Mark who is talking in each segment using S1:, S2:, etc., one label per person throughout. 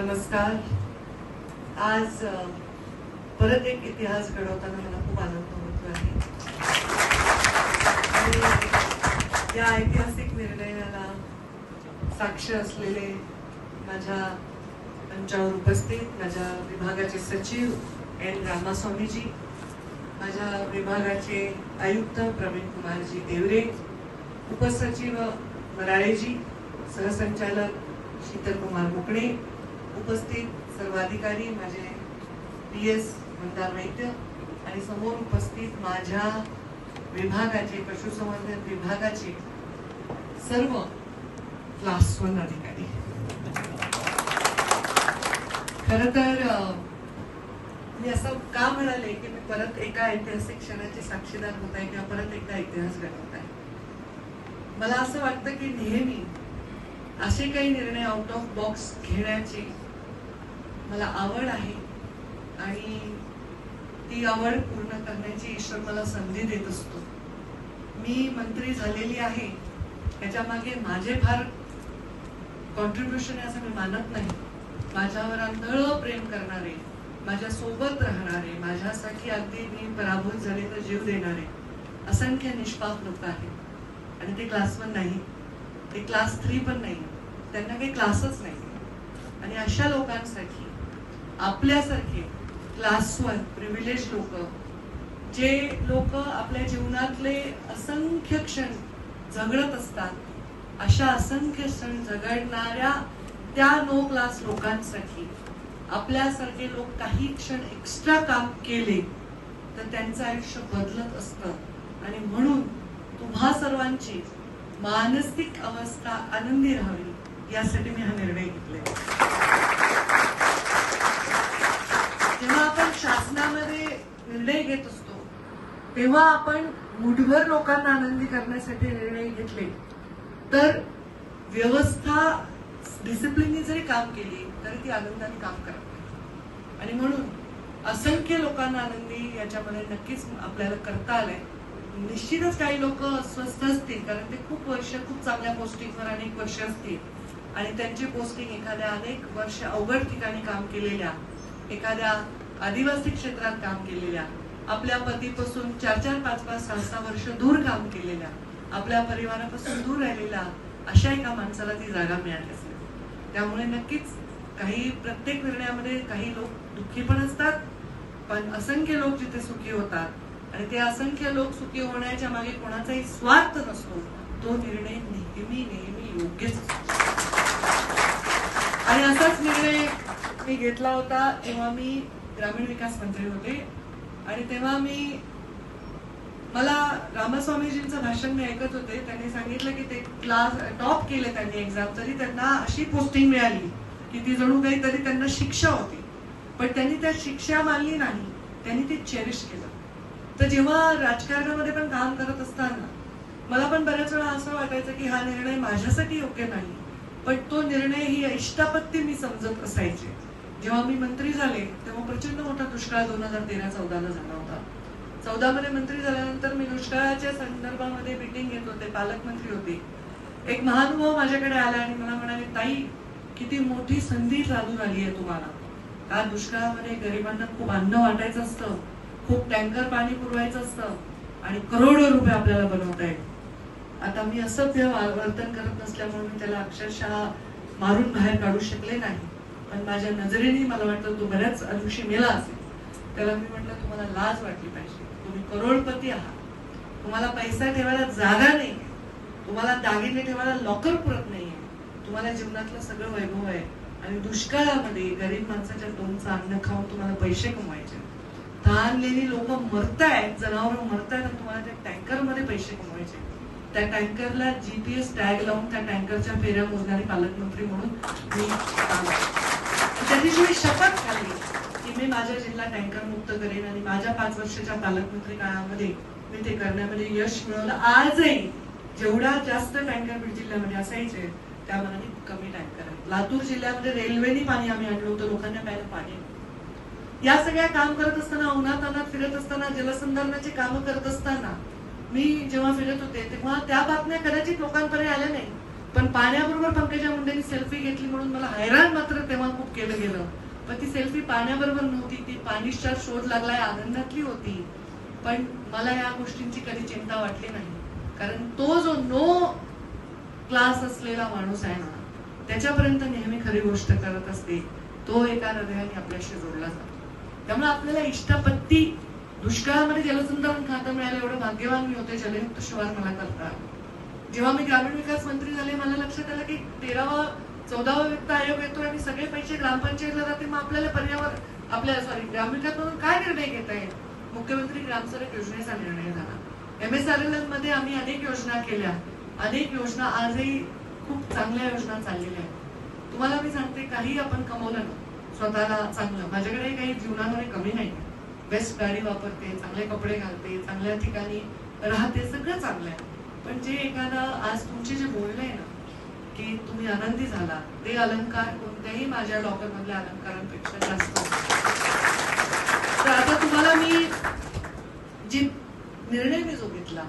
S1: नमस्कार. आज परत एक इतिहास घडवताना मला खूप आनंद होतो आहे. या ऐतिहासिक निर्णयाला साक्ष असलेले माझ्या मंचावर उपस्थित माझ्या विभागाचे सचिव एन रामास्वामीजी माझ्या विभागाचे आयुक्त प्रवीण कुमारजी देवरे उपसचिव मराळेजी सहसंचालक शीतल कुमार मुकणे उपस्थित सर्व अधिकारी माझे पी एस मंदार वैद्य आणि समोर उपस्थित माझ्या विभागाचे पशुसंवर्धन विभागाचे सर्व क्लास वन अधिकारी. खर तर मी असं का म्हणाले की मी परत एका ऐतिहासिक क्षणाची साक्षीदार होत आहे किंवा परत एकदा इतिहास घडवत आहे? मला असं वाटतं की नेहमी असे काही निर्णय आउट ऑफ बॉक्स घेण्याची मला आवड आहे आणि ती आवड पूर्ण करण्याची ईश्वर मला संधी देत असतो. मी मंत्री झालेली आहे. त्याच्यामागे माझे फार कॉन्ट्रीब्युशन आहे असं मी मानत नाही. माझ्यावर आंधळ प्रेम करणारे माझ्या सोबत राहणारे माझ्यासाठी अगदी मी पराभूत झाले तर जीव देणारे असंख्य निष्पाप लोक आहेत. आणि ते क्लास वन नाही. ते क्लास थ्री पण नाही. त्यांना काही क्लासच नाही. आणि अशा लोकांसाठी आपल्यासारखे क्लास वन प्रिव्हिलेज लोक जे लोक आपल्या जीवनातले असंख्य क्षण झगडत असतात अशा असंख्य क्षण झगडणाऱ्या त्या नो क्लास लोकांसाठी आपल्यासारखे लोक काही क्षण एक्स्ट्रा काम केले तर त्यांचं आयुष्य बदलत असतं. आणि म्हणून तुम्हा सर्वांची मानसिक अवस्था आनंदी राहावी यासाठी मी हा निर्णय घेतला जेव्हा आपण शासनामध्ये निर्णय घेत असतो तेव्हा आपण मुठभर लोकांना आनंदी करण्यासाठी निर्णय घेतले. तर व्यवस्था डिसिप्लिननी जरी काम केली तरी ती आनंदाने काम करत आणि म्हणून असंख्य लोकांना आनंदी याच्यामध्ये नक्कीच आपल्याला करता आलंय. निश्चितच काही लोक अस्वस्थ असतील कारण ते खूप वर्ष खूप चांगल्या पोस्टिंगवर अनेक वर्ष असतील. आणि त्यांची पोस्टिंग एखाद्या अनेक वर्ष अवघड ठिकाणी काम केलेल्या एखाद्या आदिवासी क्षेत्रात काम केलेल्या आपल्या पतीपासून चार चार पाच पाच सहा सहा वर्ष दूर काम केलेल्या आपल्या परिवारापासून दूर राहिलेल्या अशा एका माणसाला ती जागा मिळाली असेल. त्यामुळे नक्कीच काही प्रत्येक निर्णयामध्ये काही लोक दुःखी पण असतात पण असंख्य लोक जिथे सुखी होतात आणि ते असंख्य लोक सुखी होण्याच्या मागे कोणाचाही स्वार्थ नसतो तो निर्णय नेहमी नेहमी योग्यच असतो. आणि असाच निर्णय मी घेतला होता जेव्हा मी ग्रामीण विकास मंत्री होते. आणि तेव्हा मी मला रामस्वामीजींचं भाषण मी ऐकत होते. त्यांनी सांगितलं की ते क्लास टॉप केले त्यांनी एक्झाम तरी त्यांना अशी पोस्टिंग मिळाली की ती जणू काही तरी त्यांना शिक्षा होती. पण त्यांनी त्या शिक्षा मानली नाही. त्यांनी ती चेरिश केलं. तर जेव्हा राजकारणामध्ये पण काम करत असताना मला पण बऱ्याच वेळा असं वाटायचं की हा निर्णय माझ्यासाठी योग्य नाही. पण तो निर्णय ही इष्टापत्ती मी समजत असायचे. जेव्हा मी मंत्री झाले तेव्हा प्रचंड मोठा दुष्काळ दोन हजार तेरा चौदाला झाला होता. चौदा मध्ये मंत्री झाल्यानंतर मी दुष्काळाच्या संदर्भामध्ये मिटिंग घेत होते पालकमंत्री होते. एक महानुभाव माझ्याकडे आला आणि मला म्हणाले ताई किती मोठी संधी चालून आली आहे तुम्हाला. का दुष्काळामध्ये गरिबांना खूप अन्न वाटायचं असतं खूप टँकर पाणी पुरवायचं असतं आणि करोडो रुपये आपल्याला बनवता येईल आता मी असं वर्तन करत नसल्यामुळे मी त्याला अक्षरशः मारून बाहेर काढू शकले नाही. पण माझ्या नजरेने मला वाटतं तो बऱ्याच दिवशी मेला असेल. त्याला मी म्हटलं तुम्हाला लाज वाटली पाहिजे. तुम्ही करोडपती आहात. तुम्हाला पैसा ठेवायला जागा नाही तुम्हाला दागिने ठेवायला लॉकर पुरत नाहीये. तुम्हाला जीवनातलं सगळं वैभव आहे आणि दुष्काळामध्ये गरीब माणसाच्या तोंडचं अन्न खाऊन तुम्हाला पैसे कमवायचे तहानलेली लोक मरतायत जनावर मरतायत आणि तुम्हाला त्या टँकरमध्ये पैसे कमवायचे त्या टँकरला जीपीएस टॅग लावून त्या टँकरच्या फेऱ्या मोजणारी पालकमंत्री म्हणून मी त्यांनी जी मी शपथ खाल्ली की मी माझ्या जिल्हा टँकर मुक्त करेन आणि माझ्या पाच वर्षाच्या पालकमंत्री काळामध्ये मी ते करण्यामध्ये यश मिळवलं. आजही जेवढा जास्त टँकर बीड जिल्ह्यामध्ये असायचे त्या मनाने कमी टँकर आहेत लातूर जिल्ह्यामध्ये रेल्वेने पाणी आम्ही आणलं होतं लोकांना प्यायला पाणी या सगळ्या काम करत असताना उन्हात अनात फिरत असताना जलसंधारणाची कामं करत असताना मी जेव्हा फिरत होते तेव्हा त्या बातम्या कदाचित लोकांपर्यंत आल्या नाही. पण पाण्याबरोबर पंकजा मुंडेनी सेल्फी घेतली म्हणून मला हैराण मात्र तेव्हा खूप केलं गेलं. पण ती सेल्फी पाण्याबरोबर नव्हती ती पाणीच्या शोध लागलाय आनंदातली होती. पण मला या गोष्टींची कधी चिंता वाटली नाही. कारण तो जो नो क्लास असलेला माणूस आहे ना त्याच्यापर्यंत नेहमी खरी गोष्ट करत असते. तो एका हृदयाने आपल्याशी जोडला जातो. त्यामुळे आपल्याला इष्टापत्ती दुष्काळामध्ये जलसंधारण खातं मिळालं एवढं भाग्यवान मी होते जलयुक्त शिवार मला करता आलं. जेव्हा मी ग्रामीण विकास मंत्री झाले मला लक्षात आलं की तेरावा चौदावा वित्त आयोग येतो आणि सगळे पैसे ग्रामपंचायतला जाते मग आपल्याला पर्यावरण आपल्या सॉरी ग्रामीण विकास काय निर्णय घेता येईल? मुख्यमंत्री ग्रामसडक योजनेचा निर्णय झाला. एम एस आर एलमध्ये आम्ही अनेक योजना केल्या. अनेक योजना आजही खूप चांगल्या योजना चाललेल्या आहेत. तुम्हाला मी सांगते काही आपण कमवलं ना स्वतःला चांगलं. माझ्याकडे काही जीवनामध्ये कमी नाही. बेस्ट गाडी वापरते चांगले कपडे घालते चांगल्या ठिकाणी राहते सगळं चांगलं आहे. पण जे एखादा आज तुमचे जे बोलणे आहे ना की तुम्ही आनंदी झाला ते अलंकार कोणत्याही माझ्या डॉक्टरमधल्या मधल्या अलंकारांपेक्षा जास्त तर आता तुम्हाला मी जे निर्णय मी जो घेतला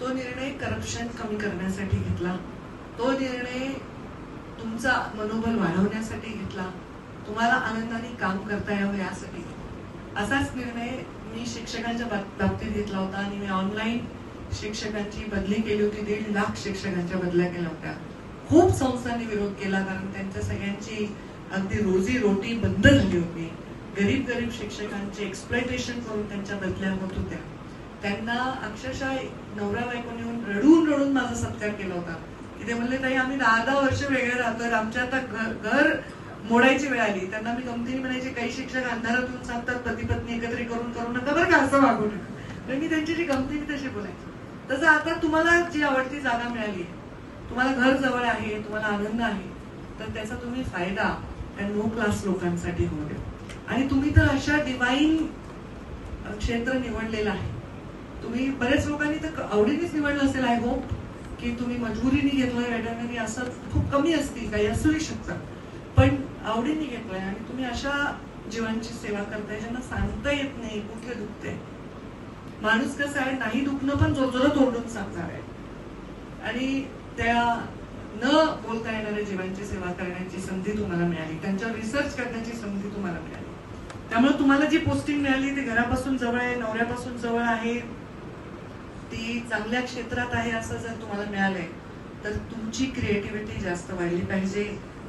S1: तो निर्णय करप्शन कमी करण्यासाठी घेतला. तो निर्णय तुमचा मनोबल वाढवण्यासाठी घेतला. तुम्हाला आनंदाने काम करता यावं यासाठी घेतला. असाच निर्णय मी शिक्षकांच्या बाब- बाबतीत घेतला होता आणि मी ऑनलाईन शिक्षकांची बदली केली होती दीड लाख शिक्षकांच्या बदल्या केल्या होत्या. खूप संस्थांनी विरोध केला कारण त्यांच्या सगळ्यांची अगदी रोजी रोटी बंद झाली होती. गरीब गरीब शिक्षकांचे एक्सप्लॉयटेशन करून त्यांच्या बदल्या होत होत्या. त्यांना अक्षरशः नवरा बायकोने येऊन रडून रडून माझा सत्कार केला होता. की ते म्हणले नाही आम्ही दहा दहा वर्ष वेगळे राहतोय. आमच्या आता घर मोडायची वेळ आली. त्यांना मी गमतीने म्हणायचे काही शिक्षक अंधारातून सांगतात पती पत्नी एकत्रित करून करू नका बरं का? असं वागू नका. मी त्यांची गमतीने तशी बोलायची. तसं आता तुम्हाला जी आवडती जागा मिळाली तुम्हाला घर जवळ आहे तुम्हाला आनंद आहे तर त्याचा तुम्ही फायदा त्या नो क्लास लोकांसाठी होऊ द्या. आणि तुम्ही तर अशा डिवाईन क्षेत्र निवडलेलं आहे. तुम्ही बरेच लोकांनी तर आवडीनेच निवडलं असेल आय होप की तुम्ही मजबुरीने घेतलंय वेटरनरी असं खूप कमी असतील काही असूही शकतं पण आवडीने घेतलंय आणि तुम्ही अशा जीवांची सेवा करताय ज्यांना सांगता येत नाही कुठे दुखते माणूस कसं आहे नाही दुखणं पण जोरजोरात ओरडून सांगणार आहे. आणि त्या न बोलता येणाऱ्या जीवांची सेवा करण्याची संधी तुम्हाला मिळाली. त्यांच्यावर रिसर्च करण्याची संधी तुम्हाला मिळाली. त्यामुळे तुम्हाला जी पोस्टिंग मिळाली ती घरापासून जवळ आहे नवऱ्यापासून जवळ आहे ती चांगल्या क्षेत्रात आहे असं जर तुम्हाला मिळालंय तर तुमची क्रिएटिव्हिटी जास्त वाढली पाहिजे.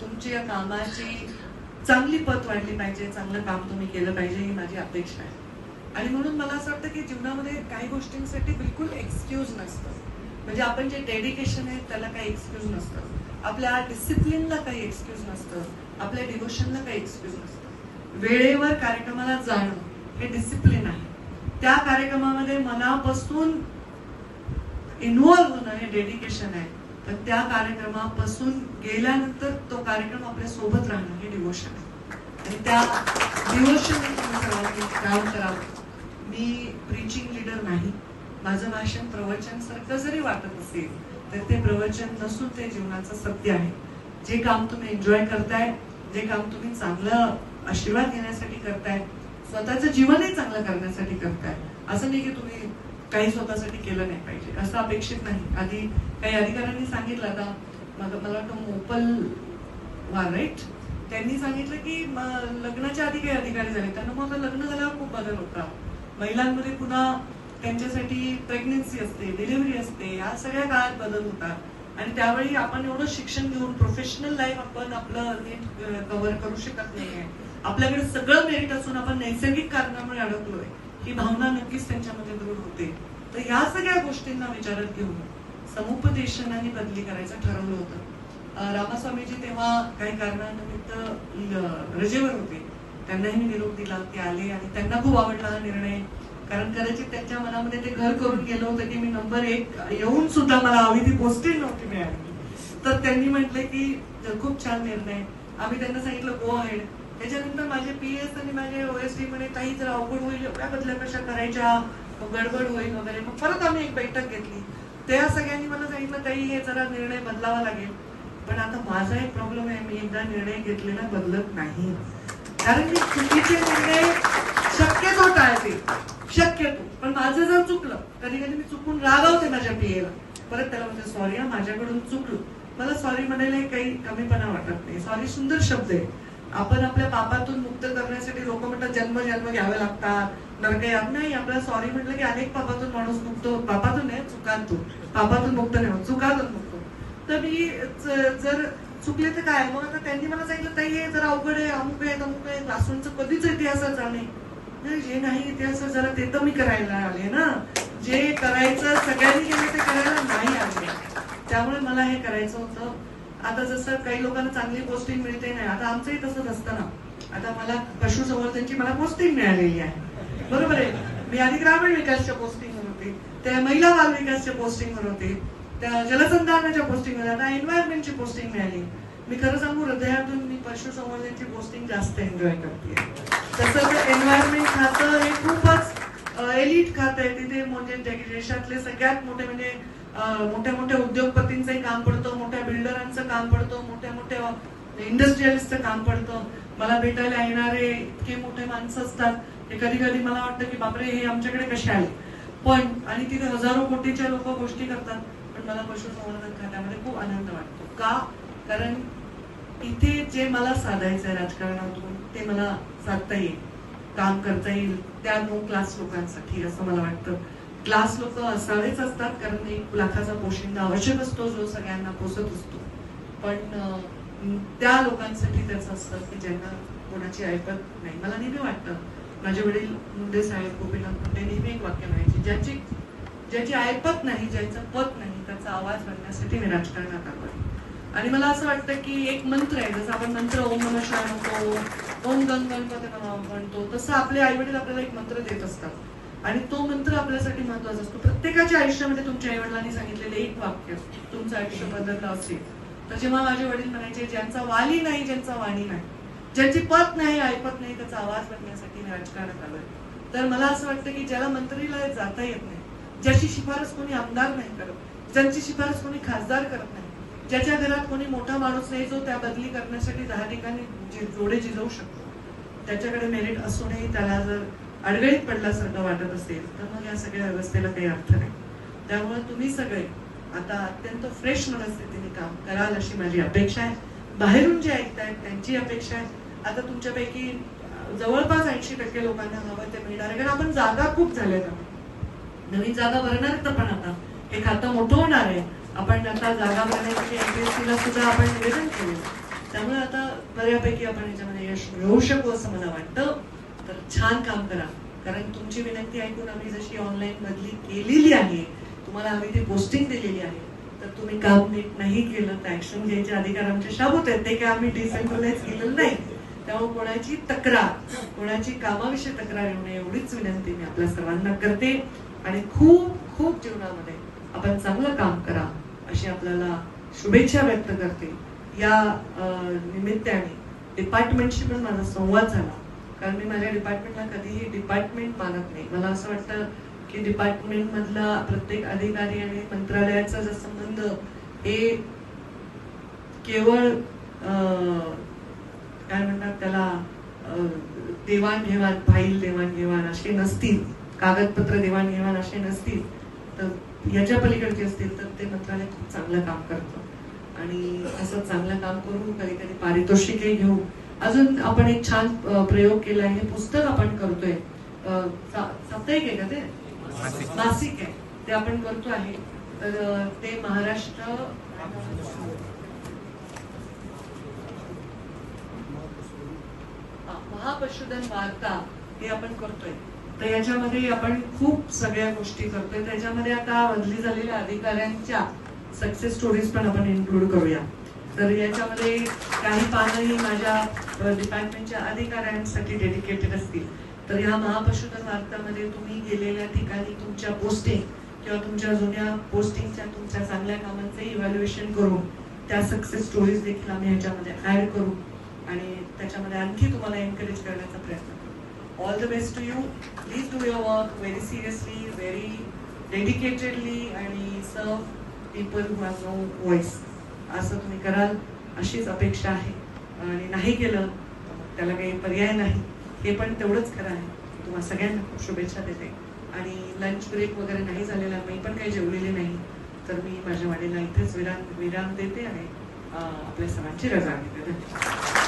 S1: तुमची या कामाची चांगली पत वाढली पाहिजे. चांगलं काम तुम्ही केलं पाहिजे ही माझी अपेक्षा आहे. आणि म्हणून मला असं वाटतं की जीवनामध्ये काही गोष्टींसाठी बिलकुल एक्सक्यूज नसतं. म्हणजे आपण जे डेडिकेशन आहे त्याला काही एक्सक्यूज नसतं. आपल्या डिसिप्लिनला काही एक्सक्यूज नसतं. आपल्या डिव्होशनला काही एक्सक्यूज नसतं. वेळेवर कार्यक्रमाला जाणं हे डिसिप्लिन आहे. त्या कार्यक्रमामध्ये मनापासून इन्व्हॉल्व्ह होणं हे डेडिकेशन आहे. पण त्या कार्यक्रमापासून गेल्यानंतर तो कार्यक्रम आपल्यासोबत राहणं हे डिवोशन आहे. आणि त्या डिवोशन तुम्ही काम करावं. मी प्रिचिंग लीडर नाही. माझं भाषण प्रवचन सारखं जरी वाटत असेल तर ते प्रवचन नसून ते जीवनाचं सत्य आहे. जे काम तुम्ही एन्जॉय करताय जे काम तुम्ही चांगलं आशीर्वाद घेण्यासाठी करताय स्वतःचं जीवनही चांगलं करण्यासाठी करताय असं नाही की तुम्ही काही स्वतःसाठी केलं नाही पाहिजे. असं अपेक्षित नाही. आधी काही अधिकाऱ्यांनी सांगितलं आता मला वाटतं मोपल वार राईट त्यांनी सांगितलं की लग्नाच्या आधी काही अधिकारी झाले. त्यांना मग आता लग्न झाल्यावर खूप बदल होता महिलांमध्ये पुन्हा त्यांच्यासाठी प्रेग्नेन्सी असते डिलिव्हरी असते या सगळ्या काळात बदल होतात. आणि त्यावेळी आपण एवढं शिक्षण घेऊन प्रोफेशनल लाईफ आपण आपलं नीट कव्हर करू शकत नाहीये. आपल्याकडे सगळं मेरिट असून आपण नैसर्गिक कारणामुळे अडकलोय. ही भावना नक्कीच त्यांच्यामध्ये दृढ होते. तर ह्या सगळ्या गोष्टींना विचारात घेऊन समुपदेशनाने बदली करायचं ठरवलं होतं. रामास्वामीजी तेव्हा काही कारणानिमित्त रजेवर होते. त्यांनाही मी निरोप दिला ते आले आणि त्यांना खूप आवडला हा निर्णय. कारण कदाचित त्यांच्या मनामध्ये ते घर करून गेलं होतं की मी नंबर एक येऊन सुद्धा मला हवी ती पोस्टेज नव्हती मिळाली. तर त्यांनी म्हटलं की खूप छान निर्णय. आम्ही त्यांना सांगितलं हो, गो आहेड त्याच्यानंतर माझे पी एस आणि माझे ओएसडी म्हणे काही जर अवघड होईल एवढ्या बदल्या कशा करायच्या. गडबड होईल वगैरे. मग परत आम्ही एक बैठक घेतली. त्या सगळ्यांनी मला सांगितलं ताई हे जरा निर्णय बदलावा लागेल. पण आता माझा एक प्रॉब्लेम आहे मी एकदा निर्णय घेतलेला बदलत नाही. कारण की चुकीचे निर्णय शक्यतो टाळते. शक्यतो. पण माझं जर चुकलं कधी कधी मी चुकून रागावते माझ्या पियेला परत त्याला म्हणजे सॉरी हा माझ्याकडून चुकलो. मला सॉरी म्हणायला काही कमीपणा वाटत नाही. सॉरी सुंदर शब्द आहे. आपण आपल्या पापातून मुक्त करण्यासाठी लोक म्हणतात जन्म जन्म घ्यावे लागतात. नरक यात नाही आपल्याला सॉरी म्हटलं की अनेक पापातून माणूस मुक्त पापातून नाही चुकांतून. पापातून मुक्त नाही चुकातून मुक्त तर मी जर चुकले तर काय? मग आता त्यांनी मला सांगितलं ताई हे जरा अवघड आहे अमुक आहे अमुक आहे. क्लासरूमचं कधीच इतिहासाचा नाही जे नाही इतिहास जरा ते तर मी करायला आले ना. जे करायचं सगळ्यांनी केलं ते करायला नाही आले. त्यामुळे मला हे करायचं होतं. आता जसं काही लोकांना चांगली पोस्टिंग मिळते नाही आता आमचंही तसंच असतं ना. आता मला पशुसंवर्धनची मला पोस्टिंग मिळालेली आहे. बरोबर आहे? मी आधी ग्रामीण विकासच्या पोस्टिंगवर होते. त्या महिला बाल विकासच्या पोस्टिंगवर होते. त्या जलसंधारणाच्या पोस्टिंगवर आता एन्व्हायरमेंटची पोस्टिंग मिळाली. मी खरं सांगू हृदयातून मी पशुसंवर्धनची पोस्टिंग जास्त एन्जॉय करते. तसं एन्व्हायरमेंट खातं हे खूपच एलिट खातं आहे. तिथे म्हणजे देशातले सगळ्यात मोठे म्हणजे मोठ्या मोठ्या उद्योगपतींचंही काम पडतं मोठ्या बिल्डरांचं काम पडतं मोठ्या मोठ्या म्हणजे इंडस्ट्रियलिस्टचं काम पडतं. मला भेटायला येणारे इतके मोठे माणसं असतात ते कधी कधी मला वाटतं की बापरे हे आमच्याकडे कसे आले? पण आणि तिथे हजारो कोटीच्या लोक गोष्टी करतात. तर मला पशुसंवर्धन खात्यामध्ये खूप आनंद वाटतो. का? कारण इथे जे मला साधायचं आहे राजकारणातून ते मला साधता येईल. काम करता येईल त्या नो क्लास लोकांसाठी असं मला वाटतं. क्लास लोक असावेच असतात कारण एक लाखाचा पोशिंदा आवश्यक असतो जो सगळ्यांना पोसत असतो. पण त्या लोकांसाठी त्याचं असतं की ज्यांना कोणाची ऐकत नाही. मला नेहमी वाटतं माझे वडील मुंडे साहेब गोपीनाथ मुंडे नेहमी एक वाक्य म्हणायचे ज्याची ज्याची ऐपत नाही ज्याचं पत नाही त्यांचा आवाज बनण्यासाठी मी राजकारणात आलो आहे आणि मला असं वाटतं की एक मंत्र आहे जसं आपण मंत्र ओम नम शिवाय म्हणतो ओम गंग गणपती म्हणतो तसं आपले आई वडील आपल्याला एक मंत्र देत असतात. आणि तो मंत्र आपल्यासाठी महत्त्वाचा असतो. प्रत्येकाच्या आयुष्यामध्ये तुमच्या आई वडिलांनी सांगितलेले एक वाक्य तुमचं आयुष्य बदललं असेल तर जेव्हा माझे वडील म्हणायचे ज्यांचा वाली नाही ज्यांचा वाणी नाही ज्यांची पत नाही ऐपत नाही त्याचा आवाज बनण्यासाठी राजकारणात आलोय तर मला असं वाटतं की ज्याला मंत्रीला जाता येत नाही ज्याची शिफारस कोणी आमदार नाही करत ज्यांची शिफारस कोणी खासदार करत नाही ज्याच्या घरात कोणी मोठा माणूस नाही जो त्या बदली करण्यासाठी दहा ठिकाणी जोडे जिजवू शकतो. त्याच्याकडे मेरिट असूनही त्याला जर अडगळीत पडल्यासारखं वाटत असेल तर मग या सगळ्या व्यवस्थेला काही अर्थ नाही. त्यामुळे तुम्ही सगळे आता अत्यंत फ्रेश मनस्थितीने काम कराल अशी माझी अपेक्षा आहे. बाहेरून जे ऐकतायत त्यांची अपेक्षा आहे. आता तुमच्यापैकी जवळपास ऐंशी टक्के लोकांना हवं ते मिळणार. कारण आपण जागा खूप झाल्यात नवीन जागा भरणार तर पण आता. हे खातं मोठं होणार आहे. आपण आता जागा भरण्यासाठी एमपीएससीला सुद्धा आपण निवेदन केले. त्यामुळे आता बऱ्यापैकी आपण याच्यामध्ये यश मिळवू शकू असं मला वाटतं. तर छान काम करा. कारण तुमची विनंती ऐकून आम्ही जशी ऑनलाईन बदली केलेली आहे तुम्हाला आम्ही ती पोस्टिंग दिलेली आहे तर तुम्ही काम नीट नाही केलं तर ऍक्शन घ्यायचे अधिकार आमचे शाबूत आहेत. ते काय आम्ही डिसेंट्रलाइज केलेलं नाही. त्यामुळे कोणाची तक्रार कोणाची कामाविषयी तक्रार येऊ नये एवढीच विनंती मी आपल्या सर्वांना करते. आणि खूप खूप जीवनामध्ये आपण चांगलं काम करा अशी आपल्याला शुभेच्छा व्यक्त करते. या निमित्ताने डिपार्टमेंटशी पण माझा संवाद झाला. कारण मी माझ्या डिपार्टमेंटला कधीही डिपार्टमेंट मानत नाही. मला असं वाटतं की डिपार्टमेंट मधला प्रत्येक अधिकारी आणि मंत्रालयाचा जो संबंध हे केवळ काय म्हणतात त्याला देवाणघेवाण फाईल देवाणघेवाण असे नसतील कागदपत्र देवाणघेवाण असे नसतील तर याच्या पलीकडचे असतील तर ते मंत्रालय खूप चांगलं काम करतं. आणि असं चांगलं काम करू कधी कधी पारितोषिकही घेऊ अजून आपण एक छान प्रयोग केला आहे. हे पुस्तक आपण करतोय. साप्ताहिक आहे का ते? मासिक. आहे. ते आपण करतो आहे. तर ते महाराष्ट्र महापशुधन वार्ता हे आपण करतोय. तर याच्यामध्ये आपण खूप सगळ्या गोष्टी करतोय. त्याच्यामध्ये आता बदली झालेल्या अधिकाऱ्यांच्या सक्सेस स्टोरीज पण आपण इन्क्लूड करूया. तर याच्यामध्ये काही पानंही माझ्या डिपार्टमेंटच्या अधिकाऱ्यांसाठी डेडिकेटेड असतील. तर या महापशुधन वार्तामध्ये तुम्ही गेलेल्या ठिकाणी तुमच्या पोस्टिंग किंवा तुमच्या जुन्या पोस्टिंगच्या तुमच्या चांगल्या कामांचे इव्हॅल्युएशन करून त्या सक्सेस स्टोरीज देखील आम्ही ह्याच्यामध्ये ऍड करू. आणि त्याच्यामध्ये आणखी तुम्हाला एनकरेज करण्याचा प्रयत्न करू. All the best to you please do your work very seriously very dedicatedly आणि सर्व people who have no voice असं तुम्ही कराल अशीच अपेक्षा आहे. आणि नाही केलं त्याला काही पर्याय नाही. हे पण तेवढंच खरं आहे. तुम्हाला सगळ्यांना खूप शुभेच्छा देते. आणि लंच ब्रेक वगैरे नाही झालेला मी पण काही जेवलेली नाही. तर मी माझ्या वाडीला इथेच विराम विराम देते आणि आपल्या सर्वांची रजा घेते. धन्यवाद.